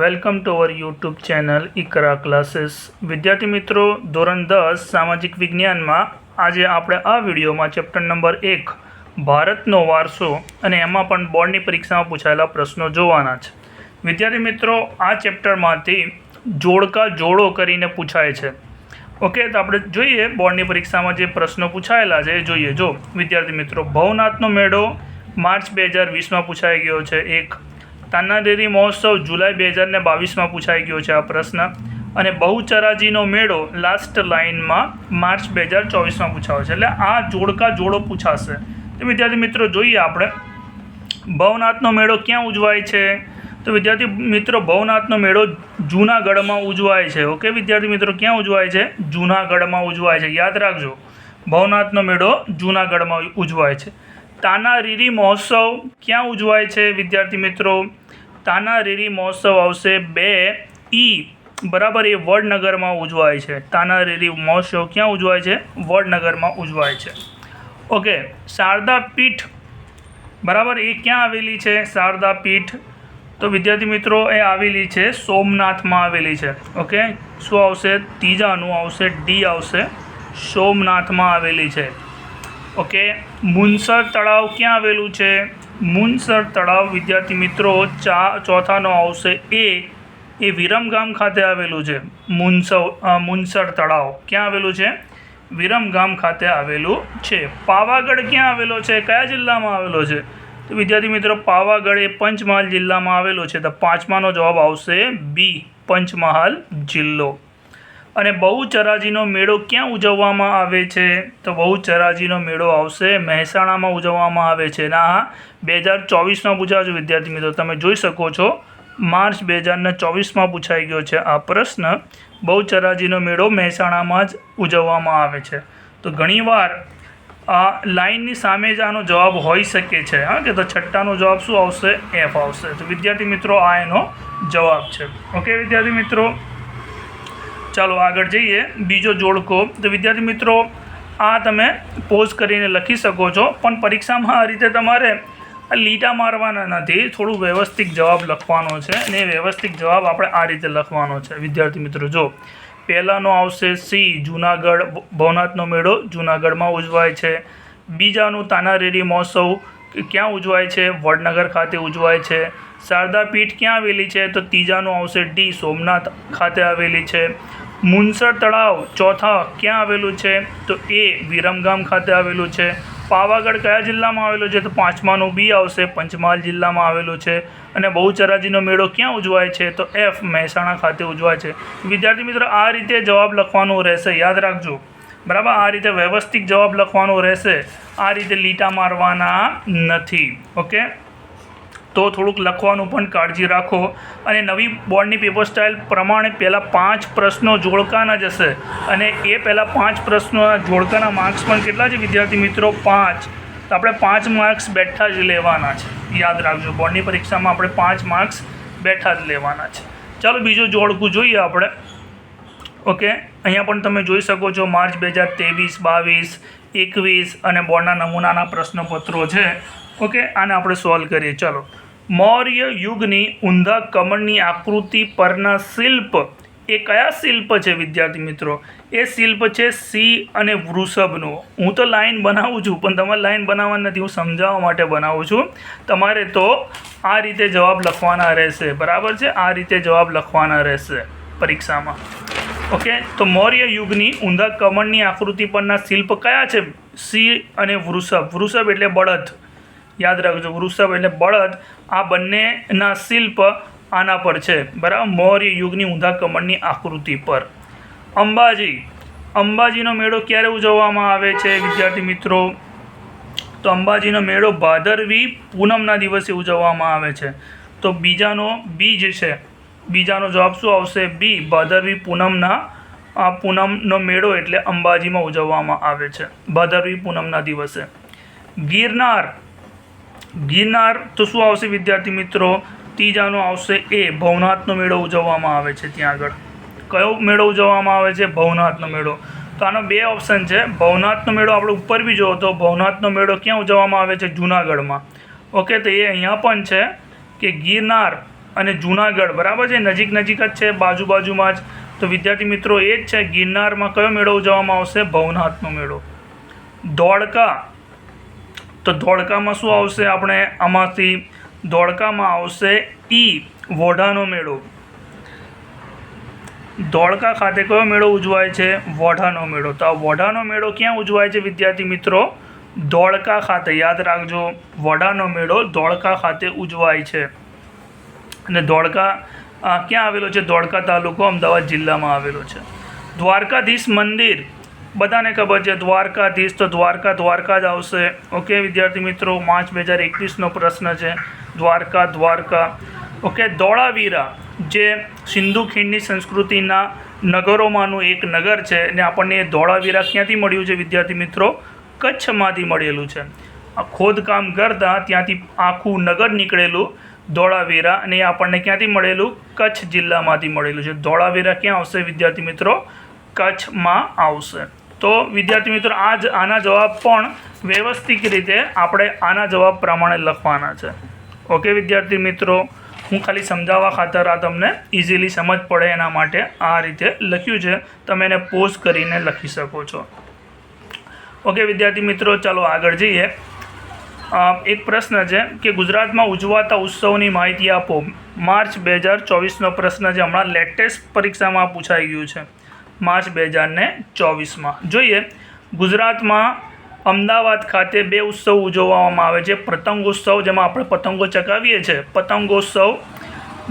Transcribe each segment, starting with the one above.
Welcome to our YouTube channel Iqra classes વિદ્યાર્થી મિત્રો, ધોરણ દસ, સામાજિક વિજ્ઞાનમાં આજે આપણે આ વિડીયોમાં ચેપ્ટર નંબર એક, ભારતનો વારસો અને એમાં પણ બોર્ડની પરીક્ષામાં પૂછાયેલા પ્રશ્નો જોવાના છે. વિદ્યાર્થી મિત્રો, આ ચેપ્ટરમાંથી જોડકા જોડો કરીને પૂછાય છે. ઓકે તો આપણે જોઈએ બોર્ડની પરીક્ષામાં જે પ્રશ્નો પૂછાયેલા છે, એ જોઈએ. જો વિદ્યાર્થી મિત્રો, ભવનાથનો મેળો માર્ચ બે હજાર વીસમાં પૂછાઈ ગયો છે. એક તાનાદેરી મહોત્સવ જુલાઈ બે હજાર ને બાવીસમાં પૂછાઈ ગયો છે આ પ્રશ્ન. અને બહુચરાજીનો મેળો લાસ્ટ લાઇનમાં માર્ચ બે હજાર ચોવીસમાં પૂછાયો છે. એટલે આ જોડકા જોડો પૂછાશે. તો વિદ્યાર્થી મિત્રો જોઈએ આપણે. ભવનાથનો મેળો ક્યાં ઉજવાય છે? તો વિદ્યાર્થી મિત્રો ભવનાથનો મેળો જૂનાગઢમાં ઉજવાય છે. ઓકે વિદ્યાર્થી મિત્રો ક્યાં ઉજવાય છે? જૂનાગઢમાં ઉજવાય છે. યાદ રાખજો. ભવનાથનો મેળો જૂનાગઢમાં ઉજવાય છે. તાનારીરી મહોત્સવ ક્યાં ઉજવાય છે વિદ્યાર્થી મિત્રો? તાનારીરી મહોત્સવ આવશે બે ઈ બરાબર એ વડનગરમાં ઉજવાય છે. તાનારીરી મહોત્સવ ક્યાં ઉજવાય છે? વડનગરમાં ઉજવાય છે. ઓકે, શારદા પીઠ બરાબર એ ક્યાં આવેલી છે? શારદા પીઠ. તો વિદ્યાર્થી મિત્રો, એ આવેલી છે સોમનાથમાં આવેલી છે. ઓકે, શું આવશે? ત્રીજાનું આવશે, ડી આવશે. સોમનાથમાં આવેલી છે. ઓકે, મુનસર તળાવ ક્યાં આવેલું છે? મુનસર તળાવ વિદ્યાર્થી મિત્રો, ચા ચોથાનો આવશે એ એ વિરમગામ ખાતે આવેલું છે. મુનસવ મુનસર તળાવ. ક્યાં આવેલું છે? વિરમગામ ખાતે આવેલું છે. પાવાગઢ ક્યાં આવેલો છે? કયા જિલ્લામાં આવેલો છે? તો વિદ્યાર્થી મિત્રો, પાવાગઢ એ પંચમહાલ જિલ્લામાં આવેલો છે. તો પાંચમાનો જવાબ આવશે બી, પંચમહાલ જિલ્લો. અને બહુચરાજીનો મેળો ક્યાં ઉજવવામાં આવે છે? તો બહુચરાજીનો મેળો આવશે મહેસાણામાં ઉજવવામાં આવે છે. ના, હા, બે હજાર ચોવીસમાં પૂછાયો વિદ્યાર્થી મિત્રો. તમે જોઈ શકો છો, માર્ચ બે હજારને ચોવીસમાં પૂછાઈ ગયો છે આ પ્રશ્ન. બહુચરાજીનો મેળો મહેસાણામાં જ ઉજવવામાં આવે છે. તો ઘણીવાર આ લાઇનની સામે જ આનો જવાબ હોઈ શકે છે. હા, કે તો છઠ્ઠાનો જવાબ શું આવશે? એફ આવશે. તો વિદ્યાર્થી મિત્રો, આ એનો જવાબ છે. ઓકે વિદ્યાર્થી મિત્રો? ચાલો આગળ જઈએ. બીજો જોડકો. તો વિદ્યાર્થી મિત્રો, આ તમે પોઝ કરીને લખી શકો છો. પણ પરીક્ષામાં આ રીતે તમારે લીટા મારવાના નથી. થોડું વ્યવસ્થિત જવાબ લખવાનો છે અને એ વ્યવસ્થિત જવાબ આપણે આ રીતે લખવાનો છે. વિદ્યાર્થી મિત્રો, જો પહેલાંનો આવશે સી જુનાગઢ ભવનાથનો મેળો. જુનાગઢમાં ઉજવાય છે. બીજાનું તાનારેરી મહોત્સવ ક્યાં ઉજવાય છે? વડનગર ખાતે ઉજવાય છે. શારદા પીઠ ક્યાં આવેલી છે? તો ત્રીજાનું આવશે ડી સોમનાથ ખાતે આવેલી છે. મુનસર તળાવ ચોથા ક્યાં આવેલું છે? તો એ વિરમગામ ખાતે આવેલું છે. પાવાગઢ કયા જિલ્લામાં આવેલું છે? તો પાંચમાનું બી આવશે. પંચમહાલ જિલ્લામાં આવેલું છે. અને બહુચરાજીનો મેળો ક્યાં ઉજવાય છે? તો એફ મહેસાણા ખાતે ઉજવાય છે. વિદ્યાર્થી મિત્રો, આ રીતે જવાબ લખવાનો રહેશે. યાદ રાખજો. બરાબર? આ રીતે વ્યવસ્થિત જવાબ લખવાનો રહેશે. આ રીતે લીટા મારવાના નથી. ઓકે? તો થોડુંક લખવાનું પણ કાળજી રાખો. અને નવી બોર્ડની પેપર સ્ટાઇલ પ્રમાણે પહેલાં પાંચ પ્રશ્નો જોડકાના જશે અને એ પહેલાં પાંચ પ્રશ્નોના જોડકાના માર્ક્સ પણ કેટલા છે વિદ્યાર્થી મિત્રો? પાંચ. તો આપણે પાંચ માર્ક્સ બેઠા જ લેવાના છે. યાદ રાખજો, બોર્ડની પરીક્ષામાં આપણે પાંચ માર્ક્સ બેઠા જ લેવાના છે. ચાલો બીજું જોડકું જોઈએ આપણે. ઓકે? અહીંયા પણ તમે જોઈ શકો છો, માર્ચ બે હજાર ત્રેવીસ, બાવીસ, એકવીસ અને બોર્ડના નમૂનાના પ્રશ્નપત્રો છે. ઓકે? આને આપણે સોલ્વ કરીએ. ચલો. મૌર્ય યુગની ઊંધા કમળની આકૃતિ પરના શિલ્પ. એ કયા શિલ્પ છે વિદ્યાર્થી મિત્રો? એ શિલ્પ છે સી અને વૃષભનો. હું તો લાઈન બનાવું છું, પણ તમારે લાઈન બનાવવાની નથી, હું સમજાવવા માટે બનાવું છું. તમારે તો આ રીતે જવાબ લખવાના રહેશે, બરાબર છે? આ રીતે જવાબ લખવાના રહેશે પરીક્ષામાં. ઓકે? તો મૌર્ય યુગની ઊંધા કમળની આકૃતિ પરના શિલ્પ કયા છે? સી અને વૃષભ. વૃષભ એટલે બળદ. યાદ રાખજો, વૃષભ એટલે બળદ. આ બંનેના શિલ્પ આના પર છે. બરાબર? મૌર્ય યુગની ઊંધા કમળની આકૃતિ પર. અંબાજી. અંબાજીનો મેળો ક્યારે ઉજવવામાં આવે છે, વિદ્યાર્થી મિત્રો? તો અંબાજીનો મેળો ભાદરવી પૂનમના દિવસે ઉજવવામાં આવે છે. તો બીજાનો બીજ છે. બીજાનો જવાબ શું આવશે? બી, ભાદરવી પૂનમના, આ પૂનમનો મેળો એટલે અંબાજીમાં ઉજવવામાં આવે છે. ભાદરવી પૂનમના દિવસે. ગિરનાર. ગિરનાર તો શું આવશે વિદ્યાર્થી મિત્રો? ત્રીજાનો આવશે એ, ભવનાથનો મેળો ઉજવવામાં આવે છે ત્યાં આગળ. કયો મેળો ઉજવવામાં આવે છે? ભવનાથનો મેળો. તો આનો બે ઓપ્શન છે. ભવનાથનો મેળો આપણે ઉપર બી જોયો તો ભવનાથનો મેળો ક્યાં ઉજવવામાં આવે છે? જૂનાગઢમાં. ઓકે તો એ અહીંયા પણ છે કે ગિરનાર અને જુનાગઢ, બરાબર છે? નજીક નજીક જ છે બાજુ બાજુમાં જ. તો વિદ્યાર્થી મિત્રો એ જ છે, ગિરનારમાં કયો મેળો ઉજવવામાં આવશે? ભવનાથનો મેળો. ધોળકા તો ધોળકામાં શું આવશે? આપણે આમાંથી ધોળકામાં આવશે ઈ વોઢાનો મેળો. ધોળકા ખાતે કયો મેળો ઉજવાય છે? વોઢાનો મેળો. તો આ વોઢાનો મેળો ક્યાં ઉજવાય છે વિદ્યાર્થી મિત્રો? ધોળકા ખાતે. યાદ રાખજો, વોઢાનો મેળો ધોળકા ખાતે ઉજવાય છે. અને ધોળકા ક્યાં આવેલો છે? ધોળકા તાલુકો અમદાવાદ જિલ્લામાં આવેલો છે. દ્વારકાધીશ મંદિર. બધાને ખબર છે, દ્વારકાધીશ તો દ્વારકા દ્વારકા જ આવશે. ઓકે વિદ્યાર્થી મિત્રો, માર્ચ બે હજાર એકવીસનો પ્રશ્ન છે. દ્વારકા દ્વારકા. ઓકે ધોળાવીરા જે સિંધુ ખીણની સંસ્કૃતિના નગરોમાંનું એક નગર છે અને આપણને ધોળાવીરા ક્યાંથી મળ્યું છે, વિદ્યાર્થી મિત્રો? કચ્છમાંથી મળેલું છે. આ ખોદકામ કરતાં ત્યાંથી આખું નગર નીકળેલું ધોળાવીરા અને એ આપણને ક્યાંથી મળેલું? કચ્છ જિલ્લામાંથી મળેલું છે. ધોળાવીરા ક્યાં આવશે, વિદ્યાર્થી મિત્રો? કચ્છમાં આવશે. તો વિદ્યાર્થી મિત્રો આ જ આના જવાબ પણ વ્યવસ્થિત રીતે આપણે આના જવાબ પ્રમાણે લખવાના છે. ઓકે વિદ્યાર્થી મિત્રો, હું ખાલી સમજાવવા ખાતર આ તમને ઇઝીલી સમજ પડે એના માટે આ રીતે લખ્યું છે. તમે એને પોઝ કરીને લખી શકો છો. ઓકે વિદ્યાર્થી મિત્રો, ચાલો આગળ જઈએ. એક પ્રશ્ન છે કે ગુજરાતમાં ઉજવાતા ઉત્સવની માહિતી આપો. માર્ચ બે હજાર ચોવીસનો પ્રશ્ન છે. હમણાં લેટેસ્ટ પરીક્ષામાં પૂછાઈ ગયું છે. માર્ચ બે હજાર ને ચોવીસમાં. જોઈએ, ગુજરાતમાં અમદાવાદ ખાતે બે ઉત્સવ ઉજવવામાં આવે છે. પતંગોત્સવ, જેમાં આપણે પતંગો ચકાવીએ છીએ. પતંગોત્સવ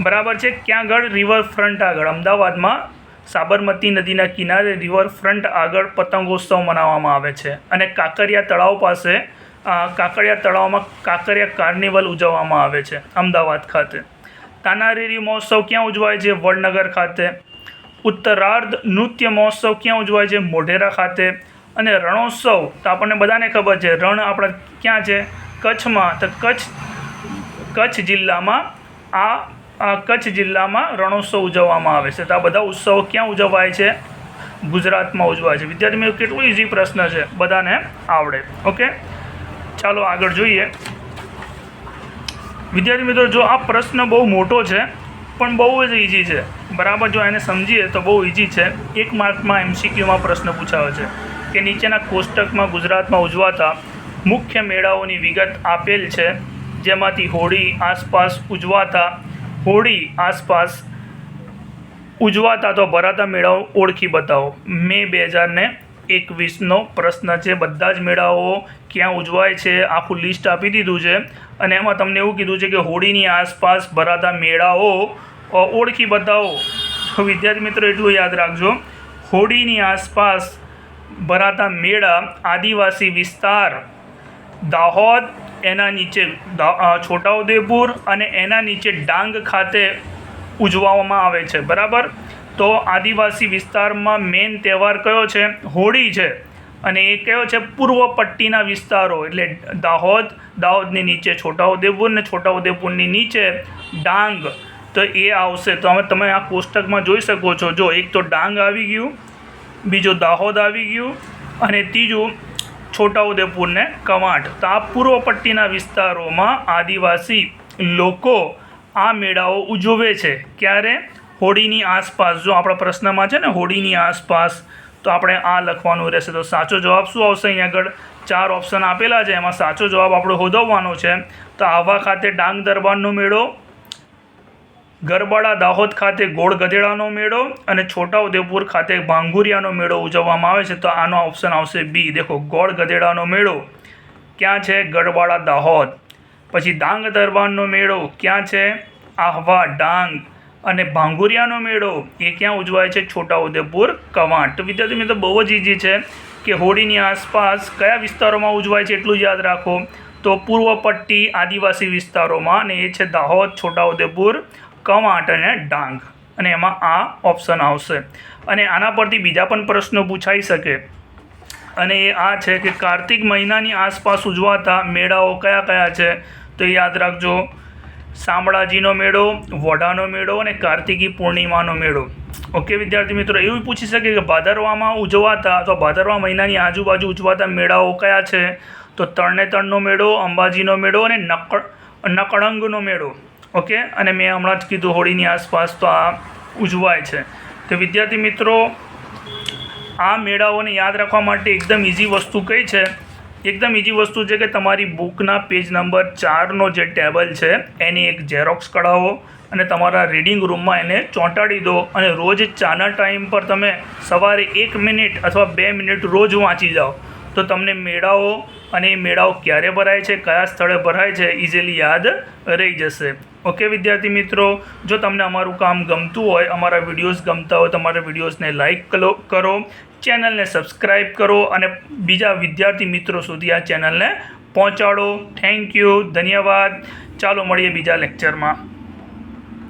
બરાબર છે, ક્યાં આગળ? રિવરફ્રન્ટ આગળ. અમદાવાદમાં સાબરમતી નદીના કિનારે રિવરફ્રન્ટ આગળ પતંગોત્સવ મનાવવામાં આવે છે. અને કાંકરિયા તળાવ પાસે કાંકરિયા તળાવમાં કાંકરિયા કાર્નિવલ ઉજવવામાં આવે છે, અમદાવાદ ખાતે. તાનારીરી મહોત્સવ ક્યાં ઉજવાય છે? વડનગર ખાતે. ઉત્તરાર્ધ નૃત્ય મહોત્સવ ક્યાં ઉજવાય છે? મોઢેરા ખાતે. અને રણોત્સવ, તો આપણને બધાને ખબર છે, રણ આપણા ક્યાં છે? કચ્છમાં. તો કચ્છ કચ્છ જિલ્લામાં આ આ કચ્છ જિલ્લામાં રણોત્સવ ઉજવવામાં આવે છે. તો આ બધા ઉત્સવો ક્યાં ઉજવાય છે? ગુજરાતમાં ઉજવાય છે. વિદ્યાર્થી મિત્રો, કેટલું ઇઝી પ્રશ્ન છે. બધાને આવડે. ઓકે ચાલો આગળ જોઈએ. વિદ્યાર્થી મિત્રો, જો આ પ્રશ્ન બહુ મોટો છે પણ બહુ જ ઇઝી છે. બરાબર, જો એને સમજીએ તો બહુ ઇઝી છે. એક માર્કમાં એમસીક્યુમાં પ્રશ્ન પૂછાયો છે કે નીચેના કોષ્ટકમાં ગુજરાતમાં ઉજવાતા મુખ્ય મેળાઓની વિગત આપેલ છે. જેમાંથી હોળી આસપાસ ઉજવાતા, હોળી આસપાસ ઉજવાતા તો ભરાતા મેળાઓ ઓળખી બતાવો. મે બે હજાર ને એકવીસનો પ્રશ્ન છે. બધા જ મેળાઓ ક્યાં ઉજવાય છે? આખું લિસ્ટ આપી દીધું છે. અને એમાં તમને એવું કીધું છે કે હોળીની આસપાસ ભરાતા મેળાઓ ઓળખી બતાવો. વિદ્યાર્થી મિત્રો, એટલું યાદ રાખજો. હોળીની આસપાસ ભરાતા મેળા આદિવાસી વિસ્તાર, દાહોદ, એના નીચે છોટાઉદેપુર અને એના નીચે ડાંગ ખાતે ઉજવવામાં આવે છે. બરાબર? તો આદિવાસી વિસ્તારમાં મેઇન તહેવાર કયો છે? હોળી છે. અને એ કયો છે? પૂર્વ પટ્ટીના વિસ્તારો. એટલે દાહોદ, દાહોદની નીચે છોટાઉદેપુર ને છોટાઉદેપુરની નીચે ડાંગ. તો એ આવશે. તો હવે તમે આ કોષ્ટકમાં જોઈ શકો છો. જો એક તો ડાંગ આવી ગયું, બીજું દાહોદ આવી ગયું અને ત્રીજું છોટાઉદેપુર ને કવાંટ. તો આ પૂર્વ પટ્ટીના વિસ્તારોમાં આદિવાસી લોકો આ મેળાઓ ઉજવે છે. ક્યારે? હોળીની આસપાસ. જો આપણા પ્રશ્નમાં છે ને, હોળીની આસપાસ તો આપણે આ લખવાનું રહેશે. તો સાચો જવાબ શું આવશે અહીં આગળ? ચાર ઓપ્શન આપેલા છે. એમાં સાચો જવાબ આપણે હોદવવાનો છે. તો આહવા ખાતે ડાંગ દરબારનો મેળો, ગરબાડા દાહોદ ખાતે ગોળ ગધેડાનો મેળો અને છોટાઉદેપુર ખાતે ભાંગુરિયાનો મેળો ઉજવવામાં આવે છે. તો આનો ઓપ્શન આવશે બી દેખો, ગોળ ગધેડાનો મેળો. ક્યાં છે? ગરબાડા દાહોદ. પછી ડાંગ દરબારનો મેળો ક્યાં છે? આહવા ડાંગ. અને ભાંગુરિયાનો મેળો એ ક્યાં ઉજવાય છે? છોટાઉદેપુર, કવાંટ. તો વિદ્યાર્થી મિત્રો, બહુ જ ઇઝી છે કે હોળીની આસપાસ કયા વિસ્તારોમાં ઉજવાય છે એટલું યાદ રાખો. તો પૂર્વ પટ્ટી આદિવાસી વિસ્તારોમાં અને એ છે દાહોદ, છોટાઉદેપુર, કવાંટ અને ડાંગ. અને એમાં આ ઓપ્શન આવશે. અને આના પરથી બીજા પણ પ્રશ્નો પૂછાઈ શકે. અને એ આ છે કે કાર્તિક મહિનાની આસપાસ ઉજવાતા મેળાઓ કયા કયા છે? તો યાદ રાખજો. શામળાજીનો મેળો, વોઢાનો મેળો અને કાર્તિકી પૂર્ણિમાનો મેળો. ઓકે વિદ્યાર્થી મિત્રો, એવું પૂછી શકે કે ભાદરવામાં ઉજવાતા તો ભાદરવા મહિનાની આજુબાજુ ઉજવાતા મેળાઓ કયા છે? તો તરણેતરનો મેળો, અંબાજીનો મેળો અને નક નકળંગનો મેળો. ઓકે અને મેં હમણાં જ કીધું હોળીની આસપાસ તો આ ઉજવાય છે. તો વિદ્યાર્થી મિત્રો, આ મેળાઓને યાદ રાખવા માટે એકદમ ઇઝી વસ્તુ કઈ છે? એકદમ ઇઝી વસ્તુ છે કે તમારી બુકના પેજ નંબર ચારનો જે ટેબલ છે, એની એક ઝેરોક્સ કઢાવો અને તમારા રીડિંગ રૂમમાં એને ચોંટાડી દો અને રોજ ચાના ટાઈમ પર તમે સવારે એક મિનિટ અથવા બે મિનિટ રોજ વાંચી જાઓ. તો તમને મેળાઓ અને એ મેળાઓ ક્યારે ભરાય છે, કયા સ્થળે ભરાય છે ઇઝીલી યાદ રહી જશે. ઓકે, વિદ્યાર્થી મિત્રો? જો તમને અમારું કામ ગમતું હોય, અમારા વિડીયોઝ ગમતા હોય તમારા વિડીયોઝને લાઇક કરો કરો. ચેનલને સબસ્ક્રાઈબ કરો અને બીજા વિદ્યાર્થી મિત્રો સુધી આ ચેનલને પહોંચાડો. થેન્ક યુ ધન્યવાદ. ચાલો મળીએ બીજા લેક્ચરમાં